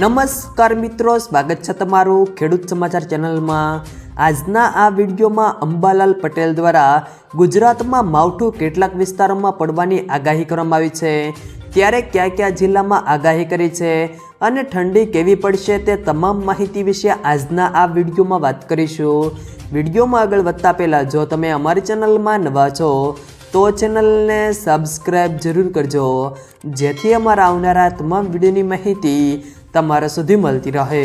નમસ્કાર મિત્રો, સ્વાગત છે તમારું ખેડૂત સમાચાર ચેનલમાં. આજના આ વિડીયોમાં અંબાલાલ પટેલ દ્વારા ગુજરાતમાં માવઠું કેટલાક વિસ્તારોમાં પડવાની આગાહી કરવામાં આવી છે. ત્યારે કયા કયા જિલ્લામાં આગાહી કરી છે અને ઠંડી કેવી પડશે તે તમામ માહિતી વિશે આજના આ વિડીયોમાં વાત કરીશું. વિડીયોમાં આગળ વધતા પહેલાં, જો તમે અમારી ચેનલમાં નવા છો, તો ચેનલને સબસ્ક્રાઈબ જરૂર કરજો. જેથી અમારા આવનારા તમામ વિડીયોની માહિતી તમારા સુધી મળતી રહે.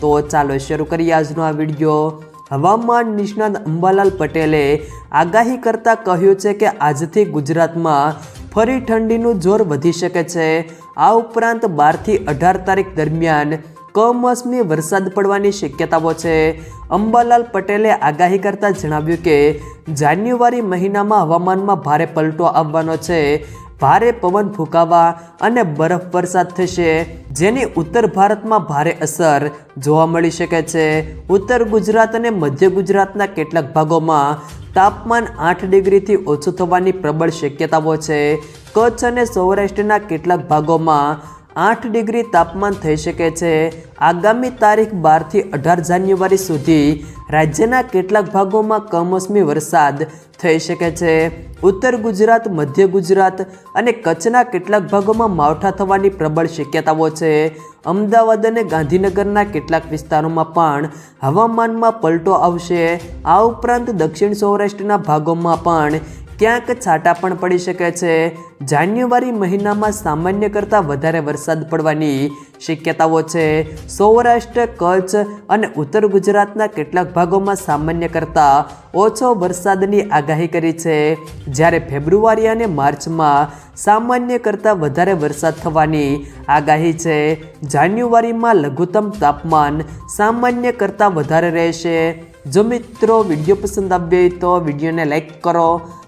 તો ચાલો શરૂ કરીએ આજનો આ વીડિયો. હવામાન નિષ્ણાત અંબાલાલ પટેલે આગાહી કરતાં કહ્યું છે કે આજથી ગુજરાતમાં ફરી ઠંડીનું જોર વધી શકે છે. આ ઉપરાંત બારથી અઢાર તારીખ દરમિયાન કમોસમી વરસાદ પડવાની શક્યતાઓ છે. અંબાલાલ પટેલે આગાહી કરતાં જણાવ્યું કે જાન્યુઆરી મહિનામાં હવામાનમાં ભારે પલટો આવવાનો છે. ભારે પવન ફૂંકાવા અને બરફ વરસાદ થશે, જેની ઉત્તર ભારતમાં ભારે અસર જોવા મળી શકે છે. ઉત્તર ગુજરાત અને મધ્ય ગુજરાતના કેટલાક ભાગોમાં તાપમાન આઠ ડિગ્રીથી ઓછું થવાની પ્રબળ શક્યતાઓ છે. કચ્છ અને સૌરાષ્ટ્રના કેટલાક ભાગોમાં આઠ ડિગ્રી તાપમાન થઈ શકે છે. આગામી તારીખ બારથી અઢાર જાન્યુઆરી સુધી રાજ્યના કેટલાક ભાગોમાં કમોસમી વરસાદ થઈ શકે છે. ઉત્તર ગુજરાત, મધ્ય ગુજરાત અને કચ્છના કેટલાક ભાગોમાં માવઠા થવાની પ્રબળ શક્યતાઓ છે. અમદાવાદ અને ગાંધીનગરના કેટલાક વિસ્તારોમાં પણ હવામાનમાં પલટો આવશે. આ ઉપરાંત દક્ષિણ સૌરાષ્ટ્રના ભાગોમાં પણ ક્યાંક છાંટા પણ પડી શકે છે. જાન્યુઆરી મહિનામાં સામાન્ય કરતાં વધારે વરસાદ પડવાની શક્યતાઓ છે. સૌરાષ્ટ્ર, કચ્છ અને ઉત્તર ગુજરાતના કેટલાક ભાગોમાં સામાન્ય કરતાં ઓછો વરસાદની આગાહી કરી છે. જ્યારે ફેબ્રુઆરી અને માર્ચમાં સામાન્ય કરતાં વધારે વરસાદ થવાની આગાહી છે. જાન્યુઆરીમાં લઘુત્તમ તાપમાન સામાન્ય કરતાં વધારે રહેશે. જો મિત્રો વીડિયો પસંદ આવ્યો હોય તો વિડીયોને લાઈક કરો